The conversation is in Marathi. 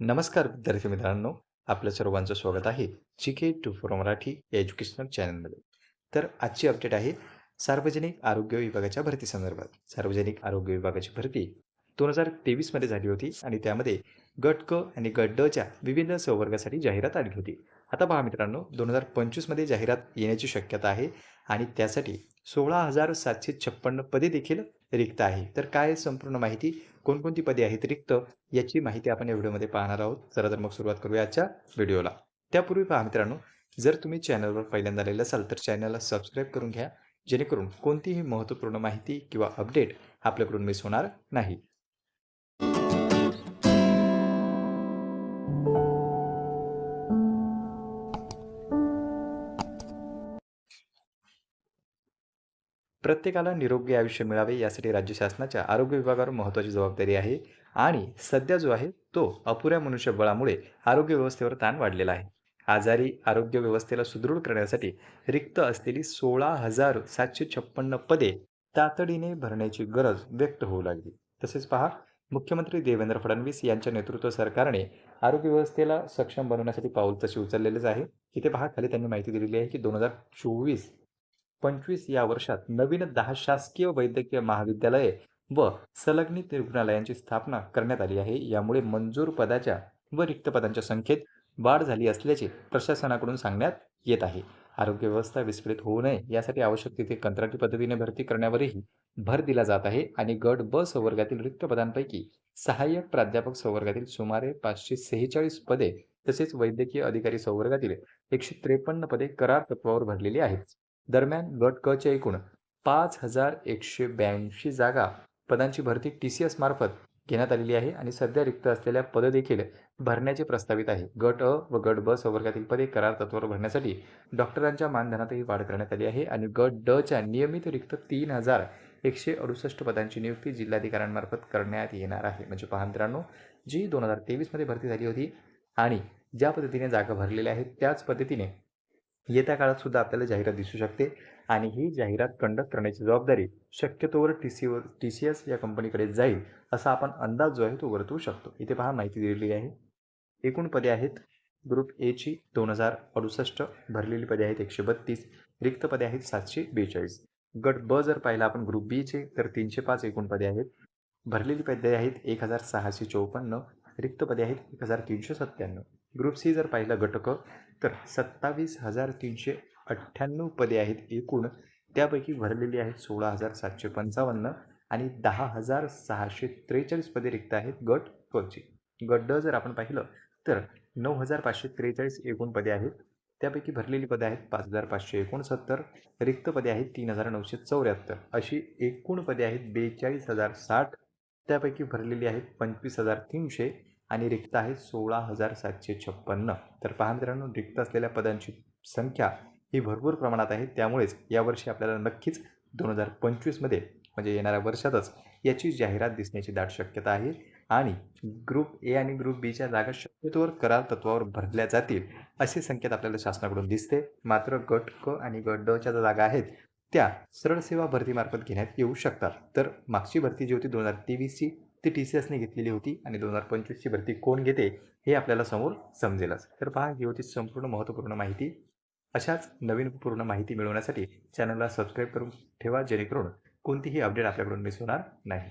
नमस्कार विद्यार्थी मित्रांनो आपल्या सर्वांचं स्वागत आहे G K two for Marathi या एज्युकेशनल चॅनलमध्ये तर आजची अपडेट आहे सार्वजनिक आरोग्य विभागाच्या भरती संदर्भात. सार्वजनिक आरोग्य विभागाची भरती दोन हजार तेवीसमध्ये झाली होती आणि त्यामध्ये गट क आणि गट डच्या विविध संवर्गासाठी जाहिरात आली होती. आता पहा मित्रांनो दोन हजार पंचवीसमध्ये जाहिरात येण्याची शक्यता आहे आणि त्यासाठी सोळा हजार सातशे छप्पन्न पदे देखील रिक्त आहे. तर काय संपूर्ण माहिती कोणकोणती पदे आहेत रिक्त याची माहिती आपण या व्हिडिओमध्ये पाहणार आहोत. चला तर मग सुरुवात करूया आजच्या व्हिडिओला. त्यापूर्वी पहा मित्रांनो जर तुम्ही चॅनलवर पहिल्यांदा आलेलं असाल तर चॅनलला सबस्क्राईब करून घ्या जेणेकरून कोणतीही महत्त्वपूर्ण माहिती किंवा अपडेट आपल्याकडून मिस होणार नाही. प्रत्येकाला निरोगी आयुष्य मिळावे यासाठी राज्य शासनाच्या आरोग्य विभागावर महत्त्वाची जबाबदारी आहे आणि सध्या जो आहे तो अपुऱ्या मनुष्यबळामुळे आरोग्य व्यवस्थेवर ताण वाढलेला आहे. आजारी आरोग्य व्यवस्थेला सुदृढ करण्यासाठी रिक्त असलेली सोळा हजार सातशे छप्पन्न पदे तातडीने भरण्याची गरज व्यक्त होऊ लागली. तसेच पहा मुख्यमंत्री देवेंद्र फडणवीस यांच्या नेतृत्व सरकारने आरोग्य व्यवस्थेला सक्षम बनवण्यासाठी पाऊल तसे उचललेलेच आहे. इथे पहा खाली त्यांनी माहिती दिलेली आहे की दोन हजार चोवीस पंचवीस या वर्षात नवीन दहा शासकीय वैद्यकीय महाविद्यालये व संलग्नित रुग्णालयांची स्थापना करण्यात आली आहे. यामुळे मंजूर पदाच्या व रिक्त पदांच्या संख्येत वाढ झाली असल्याचे प्रशासनाकडून सांगण्यात येत आहे. आरोग्य व्यवस्था विस्कळीत होऊ नये यासाठी आवश्यक तिथे कंत्राटी पद्धतीने भरती करण्यावरही भर दिला जात आहे आणि गट ब संवर्गातील रिक्त पदांपैकी सहाय्यक प्राध्यापक संवर्गातील सुमारे पाचशे सेहेचाळीस पदे तसेच वैद्यकीय अधिकारी संवर्गातील एकशे त्रेपन्न पदे करार तत्वावर भरलेली आहेत. दरम्यान गट क च्या एकूण पाच हजार एकशे ब्याऐंशी जागा पदांची भरती टी सी एस मार्फत घेण्यात आलेली आहे आणि सध्या रिक्त असलेल्या पदं देखील भरण्याचे प्रस्तावित आहे. गट अ व गट ब संवर्गातील पदे करार तत्वावर भरण्यासाठी डॉक्टरांच्या मानधनातही वाढ करण्यात आली आहे आणि गट ड च्या नियमित रिक्त तीन हजार एकशे अडुसष्ट पदांची नियुक्ती जिल्हाधिकाऱ्यांमार्फत करण्यात येणार आहे. म्हणजे पहा मित्रांनो जी दोन हजार तेवीसमध्ये भरती झाली होती आणि ज्या पद्धतीने जागा भरलेल्या आहेत त्याच पद्धतीने येत्या काळात सुद्धा आपल्याला जाहिरात दिसू शकते आणि ही जाहिरात कंडक्ट करण्याची जबाबदारी शक्यतोवर टी सीवर टी सी एस या कंपनीकडे जाईल असा आपण अंदाज जो आहे तो वर्तवू शकतो. इथे पहा माहिती दिलेली आहे. एकूण पदे आहेत. ग्रुप एची दोन हजार अडुसष्ट भरलेली पदे आहेत एकशे बत्तीस रिक्त पदे आहेत सातशे बेचाळीस. गट ब जर पाहिला आपण ग्रुप बीचे तर तीनशे पाच एकूण पदे आहेत. भरलेली पदे आहेत एक हजार सहाशे चौपन्न रिक्त पदे आहेत एक हजार तीनशे सत्त्याण्णव. ग्रुप सी जर पाहिलं गटक तर सत्तावीस हजार तीनशे अठ्ठ्याण्णव पदे आहेत एकूण. त्यापैकी भरलेली आहेत सोळा हजार सातशे पंचावन्न आणि दहा हजार सहाशे त्रेचाळीस पदे रिक्त आहेत गट कची गट ड जर आपण पाहिलं तर नऊ हजार पाचशे त्रेचाळीस एकूण पदे आहेत. त्यापैकी भरलेली पदे आहेत पाच हजार पाचशे एकोणसत्तर रिक्त पदे आहेत तीन हजार नऊशे चौऱ्याहत्तर. अशी एकूण पदे आहेत बेचाळीस हजार साठ. त्यापैकी भरलेली आहेत पंचवीस हजार तीनशे आणि रिक्त आहे सोळा हजार सातशे छप्पन्न. तर पहा मित्रांनो रिक्त असलेल्या पदांची संख्या ही भरपूर प्रमाणात आहे. त्यामुळेच यावर्षी आपल्याला नक्कीच दोन हजार पंचवीसमध्ये म्हणजे येणाऱ्या वर्षातच याची जाहिरात दिसण्याची दाट शक्यता आहे. आणि ग्रुप ए आणि ग्रुप बीच्या जागा शक्यतोवर करार तत्वावर भरल्या जातील असे संकेत आपल्याला शासनाकडून दिसते. मात्र गट क आणि गट डच्या ज्या जागा आहेत त्या सरळ सेवा भरतीमार्फत घेण्यात येऊ शकतात. तर मागची भरती जी होती दोन हजार तेवीसची ती टी सी एसने घेतलेली होती आणि दोन हजार पंचवीसची भरती कोण घेते हे आपल्याला समोर समजेलच. तर पहा ही होती संपूर्ण महत्त्वपूर्ण माहिती. अशाच नवीन पूर्ण माहिती मिळवण्यासाठी चॅनलला सबस्क्राईब करून ठेवा जेणेकरून कोणतीही अपडेट आपल्याकडून मिस होणार नाही.